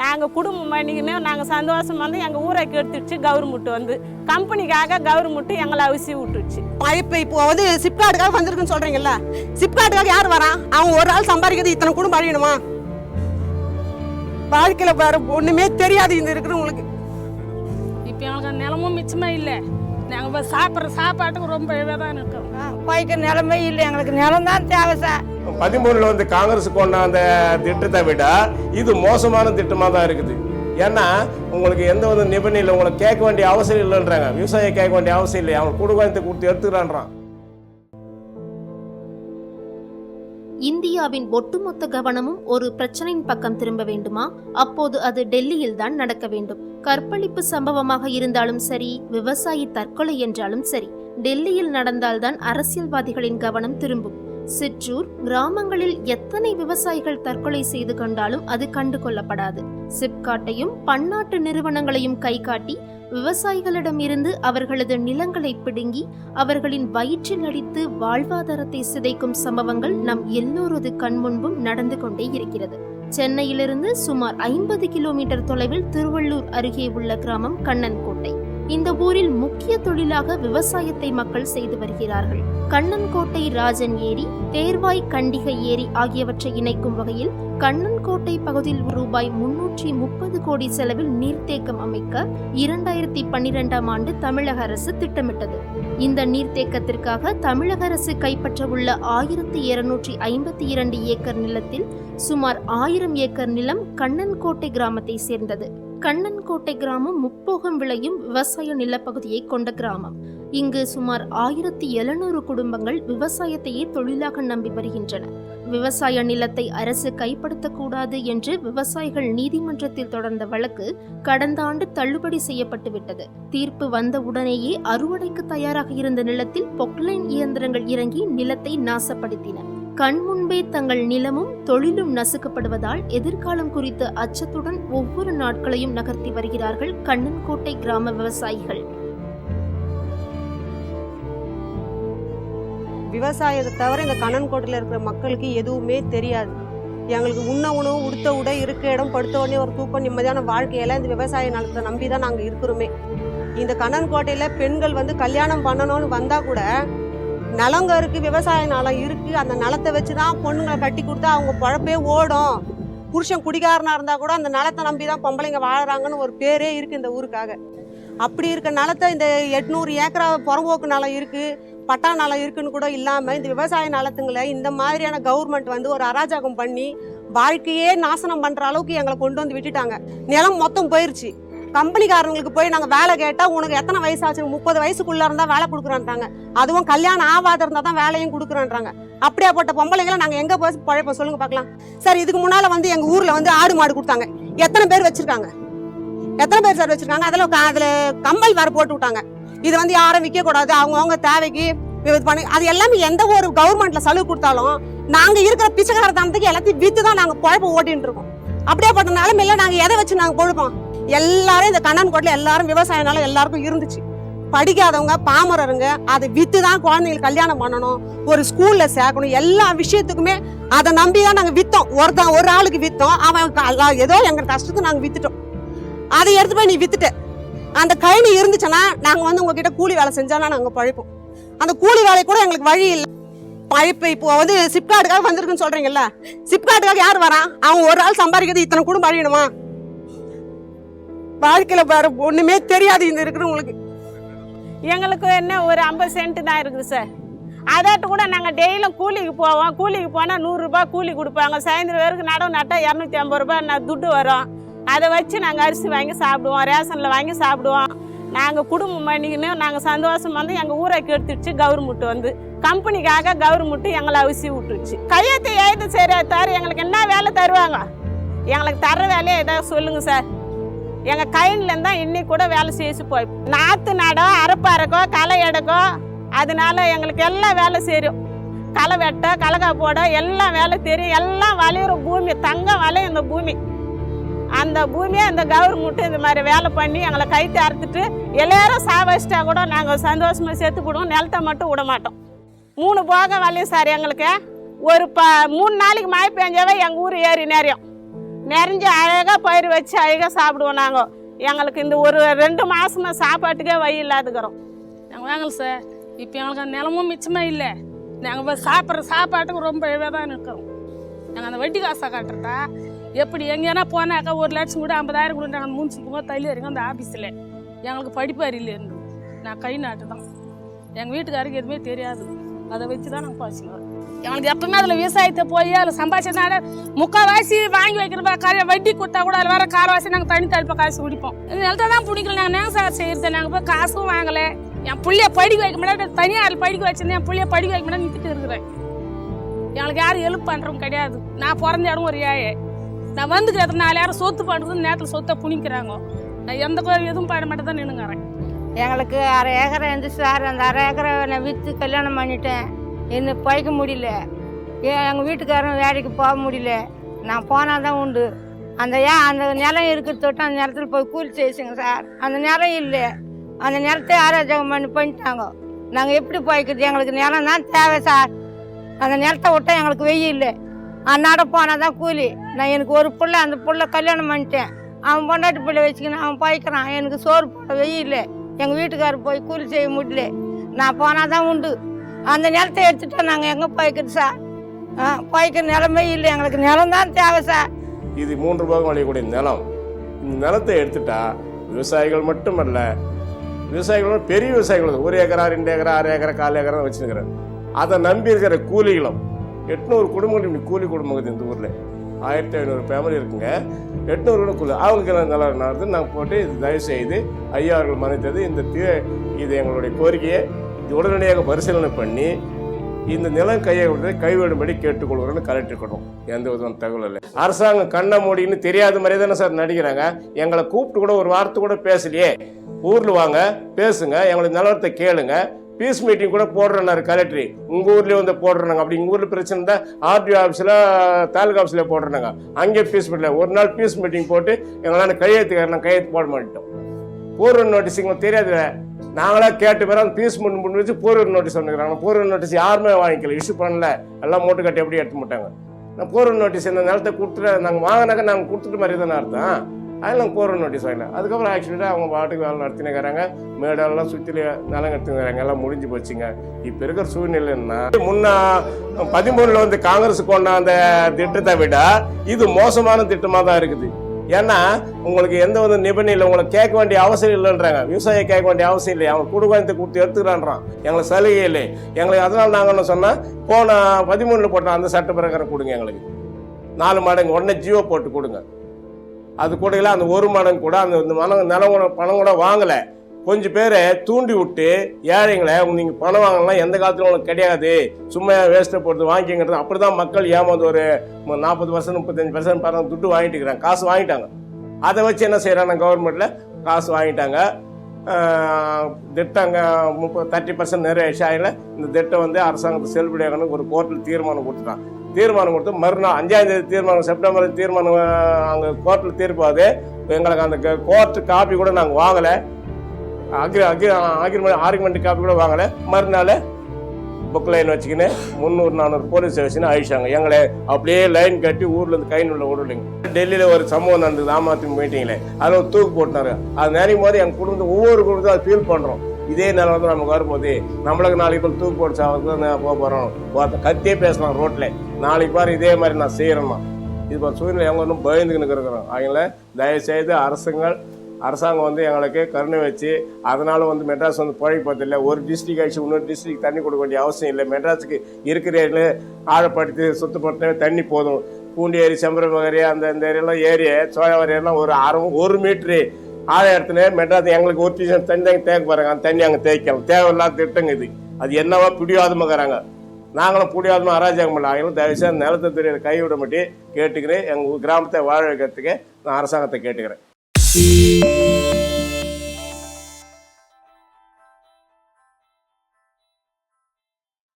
நாங்கள் குடும்பம் பண்ணிக்கின்னு நாங்கள் சந்தோஷம் வந்து எங்கள் ஊரை கெடுத்துடுச்சு கவர்மெண்ட் வந்து. கம்பெனிக்காக கவர்மெண்ட் எங்களை அவசி விட்டுருச்சு. இப்போ இப்போ வந்து சிப்கார்டுக்காக வந்திருக்குன்னு சொல்றீங்கல்ல சிப்கார்டுக்காக யார் வரான் அவன் ஒரு ஆள் சம்பாதிக்கிறது இத்தனை குடும்பம் அழியணுமா? வாழ்க்கையில வேற ஒண்ணுமே தெரியாது இந்த இருக்கிறவங்களுக்கு. இப்போ எங்களுக்கு நிலமும் மிச்சமே இல்லை. நாங்கள் சாப்பிட்ற சாப்பாட்டுக்கு ரொம்ப இதாக தான் இருக்கோம் பைக்க நிலமே இல்லை. எங்களுக்கு நிலம் தான் தேவை சார். பதிமூணுல வந்து காங்கிரஸ் கொண்டாந்த திட்டத்தை விட இது மோசமான திட்டமா தான் இருக்குது. ஏன்னா உங்களுக்கு எந்த ஒரு நிபந்தனையில் உங்களுக்கு கேட்க வேண்டிய அவசியம் இல்லைன்றாங்க. விவசாயம் கேட்க வேண்டிய அவசியம் இல்லை. அவங்க குடும்பத்தை கொடுத்து எடுத்துக்கிறான்றான். இந்தியாவின் ஒட்டுமொத்த கவனமும் ஒரு பிரச்சனையின் பக்கம் திரும்ப வேண்டுமா? அப்போது அது டெல்லியில் தான் நடக்க வேண்டும். கற்பழிப்பு சம்பவமாக இருந்தாலும் சரி விவசாயி தற்கொலை என்றாலும் சரி டெல்லியில் நடந்தால்தான் அரசியல்வாதிகளின் கவனம் திரும்பும். சிற்றூர் கிராமங்களில் எத்தனை விவசாயிகள் தற்கொலை செய்து கொண்டாலும் அது கண்டு கொள்ளப்படாது சிப்காட்டையும் பன்னாட்டு நிறுவனங்களையும் கை காட்டி விவசாயிகளிடம் இருந்து அவர்களது நிலங்களை பிடுங்கி அவர்களின் வயிற்றில் அடித்து வாழ்வாதாரத்தை சிதைக்கும் சம்பவங்கள் நம் எல்லோரது கண்முன்பும் நடந்து கொண்டே இருக்கிறது. சென்னையிலிருந்து சுமார் ஐம்பது கிலோமீட்டர் தொலைவில் திருவள்ளூர் அருகே உள்ள கிராமம் கண்ணன்கோட்டை. இந்த ஊரில் முக்கிய தொழிலாக விவசாயத்தை மக்கள் செய்து வருகிறார்கள். கண்ணன்கோட்டை ராஜன் ஏரி தேர்வாய் கண்டிகை ஏரி ஆகியவற்றை இணைக்கும் வகையில் கண்ணன்கோட்டை பகுதியில் ரூபாய் முன்னூற்றி முப்பது கோடி செலவில் நீர்த்தேக்கம் அமைக்க இரண்டாயிரத்தி பன்னிரெண்டாம் ஆண்டு தமிழக அரசு திட்டமிட்டது. இந்த நீர்த்தேக்கத்திற்காக தமிழக அரசு கைப்பற்றவுள்ள ஆயிரத்தி இருநூற்றி ஐம்பத்தி இரண்டு ஏக்கர் நிலத்தில் சுமார் ஆயிரம் ஏக்கர் நிலம் கண்ணன்கோட்டை கிராமத்தை சேர்ந்தது. கண்ணன்கோட்டை கிராமம் முப்போகம் விளையும் விவசாய நிலப்பகுதியை கொண்ட கிராமம். இங்கு சுமார் ஆயிரத்தி எழுநூறு குடும்பங்கள் விவசாயத்தையே தொழிலாக நம்பி வருகின்றன. விவசாய நிலத்தை அரசு கைப்படுத்தக்கூடாது என்று விவசாயிகள் நீதிமன்றத்தில் தொடர்ந்த வழக்கு கடந்த ஆண்டு தள்ளுபடி செய்யப்பட்டுவிட்டது தீர்ப்பு வந்த உடனேயே அறுவடைக்கு தயாராக இருந்த நிலத்தில் பொக்லைன் இயந்திரங்கள் இறங்கி நிலத்தை நாசப்படுத்தின. கண் முன்பே தங்கள் நிலமும் தொழிலும் நசுக்கப்படுவதால் எதிர்காலம் குறித்த அச்சத்துடன் ஒவ்வொரு நாட்களையும் நகர்த்தி வருகிறார்கள் கண்ணன்கோட்டை கிராம விவசாயிகள். விவசாயத்தை தவிர இந்த கண்ணன்கோட்டையில் இருக்கிற மக்களுக்கு எதுவுமே தெரியாது. எங்களுக்கு உண்ண உணவு உடுத்த உடை இருக்க இடம் படுத்த உடனே ஒரு தூக்கம் நிம்மதியான வாழ்க்கையில இந்த விவசாய நிலத்தை நம்பி தான் நாங்கள் இருக்கிறோமே. இந்த கண்ணன்கோட்டையில் பெண்கள் வந்து கல்யாணம் பண்ணணும்னு வந்தால் கூட நிலங்க இருக்குது விவசாய நிலம் இருக்குது அந்த நிலத்தை வச்சு தான் பொண்ணுங்களை கட்டி கொடுத்தா அவங்க பழப்பே ஓடும். புருஷன் குடிகாரனாக இருந்தால் கூட அந்த நிலத்தை நம்பி தான் பொம்பளைங்க வாழறாங்கன்னு ஒரு பேரே இருக்குது இந்த ஊருக்காக. அப்படி இருக்க நிலத்தை இந்த எட்நூறு ஏக்கரா புறம்போக்கு நிலம் இருக்குது பட்டா நிலம் இருக்குன்னு கூட இல்லாமல் இந்த விவசாய நிலத்துங்களை இந்த மாதிரியான கவர்மெண்ட் வந்து ஒரு அராஜகம் பண்ணி வாழ்க்கையே நாசனம் பண்ணுற அளவுக்கு எங்களை கொண்டு வந்து விட்டுட்டாங்க. நிலம் மொத்தம் போயிருச்சு. கம்பெனிக்காரங்களுக்கு போய் நாங்கள் வேலை கேட்டால் உனக்கு எத்தனை வயசு ஆச்சு? முப்பது வயசுக்குள்ளே இருந்தால் வேலை கொடுக்குறேன்றாங்க. அதுவும் கல்யாணம் ஆகாத இருந்தால் தான் வேலையும் கொடுக்குறோன்றாங்க. அப்படியாப்பட்ட பொம்பளைங்களை நாங்கள் எங்கே போய் பழைப்போம் சொல்லுங்க பார்க்கலாம். சார் இதுக்கு முன்னால் வந்து எங்கள் ஊரில் வந்து ஆடு மாடு கொடுத்தாங்க. எத்தனை பேர் வச்சுருக்காங்க? எத்தனை பேர் சார் வச்சுருக்காங்க? அதில் அதில் கம்பல் வேறு போட்டு விட்டாங்க. இது வந்து யாரும் விற்கக்கூடாது அவங்கவுங்க தேவைக்கு இது பண்ணி அது எல்லாமே எந்த ஒரு கவர்மெண்ட்ல சலுகை கொடுத்தாலும் நாங்கள் இருக்கிற பிச்சைக்கார தனத்துக்கு எல்லாத்தையும் விற்று தான் நாங்கள் குழப்ப ஓட்டின்னு இருக்கோம் அப்படியேப்பட்ட நிலைமையில நாங்கள் எதை வச்சு நாங்கள் பொழுப்போம் எல்லாரும் இந்த கண்ணன் கோட்டில் எல்லாரும் விவசாயனால எல்லாருக்கும் இருந்துச்சு. படிக்காதவங்க பாமரருங்க அதை வித்து தான் குழந்தைங்களுக்கு கல்யாணம் பண்ணணும் ஒரு ஸ்கூல்ல சேர்க்கணும் எல்லா விஷயத்துக்குமே அதை நம்பி தான் நாங்கள் வித்தோம். ஒருத்தன் ஒரு ஆளுக்கு வித்தோம் அவன் ஏதோ எங்க கஷ்டத்தை நாங்கள் வித்துட்டோம். அதை எடுத்து போய் நீ வித்துட்ட. அந்த கழனி இருந்துச்சுன்னா நாங்கள் வந்து உங்ககிட்ட கூலி வேலை செஞ்சாலும் நாங்கள் பழைப்போம் அந்த கூலி வேலை கூட எங்களுக்கு வழி இல்லை. பழைப்பு இப்போ வந்து சிப்கார்டுக்காக வந்திருக்குன்னு சொல்றீங்கல்ல சிப்கார்டுக்காக யார் வரான் அவன் ஒரு ஆள் சம்பாதிக்கிறது இத்தனை கூட அழியணுமா? வாழ்க்கையில் வேற ஒன்றுமே தெரியாது இந்த இருக்கிறவங்களுக்கு. எங்களுக்கு என்ன ஒரு ஐம்பது சென்ட் தான் இருக்குது சார் அதாட்டு கூட நாங்கள் டெய்லியும் கூலிக்கு போவோம். கூலிக்கு போனால் நூறுரூபா கூலி கொடுப்பாங்க. சாயந்தரம் வரைக்கும் நடவு நட்டால் இரநூத்தி ஐம்பது ரூபா நான் துட்டு வரும். அதை வச்சு நாங்கள் அரிசி வாங்கி சாப்பிடுவோம். ரேஷனில் வாங்கி சாப்பிடுவோம். நாங்கள் குடும்பம் பண்ணிக்கின்னு நாங்கள் சந்தோஷம் வந்து எங்கள் ஊரை கெடுத்துடுச்சு கவர்மெண்ட் வந்து. கம்பெனிக்காக கவர்மெண்ட்டு எங்களை அவசி விட்டுருச்சு கையெழுத்து எழுத்து சரியா தாரு எங்களுக்கு என்ன வேலை தருவாங்க? எங்களுக்கு தர வேலையை ஏதாவது சொல்லுங்கள் சார் எங்கள் கைனில் தான் இன்னைக்கு கூட வேலை செய்து போய். நாற்று நடம் அரைப்பு அரைக்கோ களை எடுக்கோ அதனால எங்களுக்கு எல்லாம் வேலை செய்யும் களை வெட்ட கலகா போட எல்லாம் வேலை தெரியும். எல்லாம் வளையிற பூமி தங்கம் வளையும் இந்த பூமி. அந்த பூமியை அந்த கவர்மெண்ட்டு இந்த மாதிரி வேலை பண்ணி எங்களை கை அறுத்துட்டு எல்லாரும் சாவச்சிட்டா கூட நாங்கள் சந்தோஷமாக செத்து போடுவோம் நிலத்தை மட்டும் விட மாட்டோம். மூணு போக வலையும் சார் எங்களுக்கு. ஒரு ப மூணு நாளைக்கு மழை பெஞ்சாவே எங்கள் ஊர் ஏறி நிறையும் நிறைஞ்சு அழகாக பயிர் வச்சு அழகாக சாப்பிடுவோம் நாங்கள் எங்களுக்கு இந்த ஒரு ரெண்டு மாதமாக சாப்பாட்டுக்கே வழி இல்லாதுக்கிறோம் நாங்கள் வாங்கல சார். இப்போ எங்களுக்கு அந்த நிலமும் மிச்சமே இல்லை. நாங்கள் இப்போ சாப்பிட்ற சாப்பாட்டுக்கு ரொம்ப இழவாக தான் இருக்கோம். நாங்கள் அந்த வட்டி காசை காட்டுறதா? எப்படி எங்கேனா போனாக்கா ஒரு லட்சம் கூட ஐம்பதாயிரம் கூட நாங்கள் மூஞ்சிக்குமோ தள்ளி இருக்கோம் அந்த ஆஃபீஸில் எங்களுக்கு படிப்பு அறியிலேருந்து நான் கை நாட்டு தான் எங்கள் வீட்டுக்காருக்கு எதுவுமே தெரியாது. அதை வச்சு தான் நாங்கள் பாய்ச்சிக்கிறோம் எங்களுக்கு எப்பவுமே அதில் விவசாயத்தை போய் அதில் சம்பாதிச்சதுனால முக்கால்வாசி வாங்கி வைக்கிறப்ப கரை வட்டி கொடுத்தா கூட அதில் வர கால்வாசி நாங்கள் தனி தடுப்ப காசு குடிப்போம். இந்த நிலத்தை தான் பிடிக்கல. நாங்கள் நேங்க சார் செய்யறது? நாங்கள் போய் காசும் வாங்கலை. என் பிள்ளைய படிக்க வைக்க முடியாது தனியார் படிக்க வச்சிருந்தேன். என் புள்ளைய படிக்க வைக்க முடியாது நிறுத்திட்டு இருக்கிறேன். எங்களுக்கு யாரும் ஹெல்ப் பண்ணுறவங்க கிடையாது. நான் பிறந்த இடம் ஒரு ஏழை நான் வந்துக்கிறதுனால நாலு யாரும் சொத்து பண்ணுறது நேரத்தில் சொத்தை புனிக்கிறாங்க. நான் எந்த எதுவும் பண்ண மாட்டேன் தான் நின்னுங்கிறேன். எங்களுக்கு அரை ஏக்கரை இருந்துச்சு சார் அந்த அரை ஏக்கரை நான் விற்று கல்யாணம் பண்ணிட்டேன். என்ன பழைக்க முடியல. எங்கள் வீட்டுக்காரன் வேலைக்கு போக முடியல. நான் போனால் தான் உண்டு. அந்த ஏன் அந்த நிலம் இருக்கிற தொட்டு அந்த நிலத்துல போய் கூலி செய்யுங்க சார். அந்த நிலம் இல்லை. அந்த நிலத்தை ஆரோக்கியம் பண்ணி பண்ணிட்டாங்க. நாங்கள் எப்படி போய்க்கிறது எங்களுக்கு நிலம் தான் தேவை சார். அந்த நிலத்தை விட்டால் எங்களுக்கு வெயில் இல்லை. அன்னாட போனால் தான் கூலி. நான் எனக்கு ஒரு பிள்ளை அந்த பிள்ளை கல்யாணம் பண்ணிட்டேன். அவன் பொண்டாட்டி பிள்ளை வச்சுக்கின்னு அவன் போய்க்கிறான் எனக்கு சோறு போட வெயில் எங்கள் வீட்டுக்காரர் போய் கூலி செய்ய முடியல. நான் போனால் தான் உண்டு. அந்த நிலத்தை எடுத்துட்டோம் நாங்கள் எங்கே போய்க்கிறது சார்? போய்க்கிற நிலமே இல்லை. எங்களுக்கு நிலம் தான் தேவை சார். இது மூன்று பாகம் அழியக்கூடிய நிலம். இந்த நிலத்தை எடுத்துட்டா விவசாயிகள் மட்டுமல்ல விவசாயிகளோட பெரிய விவசாயிகள் ஒரு ஏக்கரா ரெண்டு ஏக்கரா ஆறு ஏக்கரா கால் ஏக்கரா வச்சுருக்கிறேன் அதை நம்பி இருக்கிற கூலிகளும் எட்நூறு குடும்பங்கள் இப்படி கூலி குடும்பம் இருக்குது இந்த ஊரில். ஆயிரத்தி ஐநூறு ஃபேமிலி இருக்குங்க. எட்நூறு கூட அவங்களுக்கு எல்லாம் நல்லா நடந்து நாங்கள் போட்டு இது தயவு செய்து ஐயா அவர்கள் மறைத்தது இந்த தீ இது எங்களுடைய கோரிக்கையை இது உடனடியாக பரிசீலனை பண்ணி இந்த நிலம் கையை விடுறதை கைவிடும்படி கேட்டுக்கொள்கிறோன்னு கலெக்டர் எந்த விதமான தகவல் இல்லை. அரசாங்கம் கண்ணை மூடின்னு தெரியாத மாதிரி தானே சார் நடிக்கிறாங்க. எங்களை கூப்பிட்டு கூட ஒரு வார்த்தை கூட பேசலையே. ஊரில் வாங்க பேசுங்க. எங்களுடைய நிலவரத்தை கேளுங்க. பீஸ் மீட்டிங் கூட போடுறேன்னாரு கலெக்டர். உங்கள் ஊர்லேயே வந்து போடுறாங்க அப்படி எங்கள் ஊரில் பிரச்சனை இருந்தால் ஆர்டிஓ ஆஃபீஸில் தாலுகா ஆஃபீஸில் போடுறாங்க அங்கே பீஸ் மீட்டிங் ஒரு நாள் பீஸ் மீட்டிங் போட்டு எங்களால் கையெழுத்து நான் கையெழுத்து போட மாட்டோம். பூர்வ நோட்டீஸ் எங்களுக்கு தெரியாது நாங்களாக கேட்டு பேர் அந்த பீஸ் முன் முன் வச்சு பூர்வ நோட்டீஸ் வந்துக்கிறாங்க. பூர்வ நோட்டீஸ் யாருமே வாங்கிக்கல இஷ்யூ பண்ணல. எல்லாம் மூட்டை கட்டி எப்படி எடுத்து மாட்டாங்க. நான் பூர்வ நோட்டீஸ் இந்த நிலத்தை கொடுத்துட்டு நாங்கள் வாங்கினாக்க நாங்கள் கொடுத்துட்டு மாதிரி தானே அர்த்தம். அதெல்லாம் கோர நோட்டீஸ் வாங்கல அதுக்கப்புறம் ஆக்சுவலாக அவங்க பாட்டுக்கு வேலை நடத்தினுக்கிறாங்க. மேடெல்லாம் சுற்றி நிலம் எடுத்துக்கிறாங்க எல்லாம் முடிஞ்சு போச்சுங்க. இப்போ இருக்கிற சூழ்நிலை என்ன முன்னா பதிமூணுல வந்து காங்கிரஸ் கொண்டாந்த திட்டத்தை விட இது மோசமான திட்டமாக தான் இருக்குது. ஏன்னா உங்களுக்கு எந்த வந்து நிபந்தனை உங்களை கேட்க வேண்டிய அவசியம் இல்லைன்றாங்க. விவசாயம் கேட்க வேண்டிய அவசியம் இல்லை. அவங்க குடும்பத்தை கொடுத்து எடுத்துக்கிறான்றான். எங்களுக்கு சலுகை இல்லை. எங்களுக்கு அதனால் நாங்கள் என்ன சொன்னால் போன பதிமூணில் போட்டோம் அந்த சட்ட பிரகாரம் கொடுங்க எங்களுக்கு. நாலு மடங்கு உடனே ஜியோ போட்டு கொடுங்க. அது கூட அந்த ஒரு மனம் கூட அந்த இந்த மனம் நிலம் கூட பணம் கூட வாங்கலை. கொஞ்சம் பேரை தூண்டி விட்டு ஏழைங்களை நீங்கள் பணம் வாங்கலாம் எந்த காலத்துலையும் உங்களுக்கு கிடையாது. சும்மா வேஸ்ட்டை போட்டு வாங்கிக்கிறது அப்படி தான் மக்கள் ஏமாந்து ஒரு நாற்பது பர்சன்ட் முப்பத்தஞ்சு பர்சன்ட் பணம் துட்டு வாங்கிட்டு இருக்கிறாங்க. காசு வாங்கிட்டாங்க. அதை வச்சு என்ன செய்கிறாங்க கவர்மெண்ட்டில் காசு வாங்கிட்டாங்க. திட்டங்க முப்பது தேர்ட்டி பர்சன்ட் நிறைவேற்றி ஆகல. இந்த திட்டம் வந்து அரசாங்கத்தை செல்லுபடியாகணும் ஒரு கோர்ட்டில் தீர்மானம் கொடுத்துட்டான் தீர்மானம் கொடுத்து மறுநாள் அஞ்சாம் தேதி தீர்மானம் செப்டம்பர் தீர்மானம் அங்கே கோர்ட்டில் தீர்ப்பாது எங்களுக்கு அந்த கோர்ட்டு காப்பி கூட நாங்கள் வாங்கலை. Agri agri agreement argument copy கூட வாங்கலை. மறுநாள் புக் லைன் வச்சுக்கின்னு முந்நூறு நானூறு போலீஸ் ஸ்டேஷன் அழிச்சாங்க. எங்களை அப்படியே லைன் கட்டி ஊர்லேருந்து இருந்து கை உள்ள விடலைங்க. டெல்லியில் ஒரு சம்பவம் நடந்தது ஆமாத்தி மீட்டிங்ல. அதில் ஒரு தூக்கு போட்டாரு அது நினைக்கும் போது எங்கள் குடும்பம் ஒவ்வொரு குடும்பத்தையும் அதை ஃபீல் பண்ணுறோம் இதே நிலம் வந்து நமக்கு வரும்போது நம்மளுக்கு நாளைக்கு தூக்கு போட்டு சாவது போக போகிறோம் கத்தியே பேசலாம் ரோட்டில் நாளைக்கு பாரு இதே மாதிரி நான் செய்கிறேன்னா இது இப்போ சூழ்நிலை எங்க ஒன்றும் பயந்துக்கின்னு இருக்கிறோம் அதனால தயவுசெய்து அரசுங்கள் அரசாங்கம் வந்து எங்களுக்கு கருணை வச்சு அதனால வந்து மெட்ராஸ் வந்து பழகிப்பதில்லை ஒரு டிஸ்ட்ரிக் ஆயிடுச்சு இன்னொரு டிஸ்ட்ரிக் தண்ணி கொடுக்க வேண்டிய அவசியம் இல்லை. மெட்ராஸுக்கு இருக்கிற ஆழப்படுத்தி சுத்தப்படுத்த தண்ணி போதும். பூண்டி ஏரி செம்பரமகரி அந்த இந்த ஏரியெல்லாம் ஏரி சோழவரி ஒரு அரை ஒரு மீட்ரு ஆழ இடத்துல மெட்ராஸ் எங்களுக்கு ஒரு டியூஷன் தண்ணி தாங்க தேக்க போகிறாங்க அந்த தண்ணி அங்கே தேய்க்கலாம். தேவையில்லாத திட்டங்க இது. அது என்னவா பிடிவாதமாகறாங்க நாங்களும் பிடிவாதமாக அராஜகம் பண்ண ஆகிலும் தயவுசெய்து நிலத்தை தெரியல கைவிட மாட்டி கேட்டுக்கிறேன். எங்கள் கிராமத்தை வாழ வைக்கிறதுக்கு நான் அரசாங்கத்தை கேட்டுக்கிறேன்.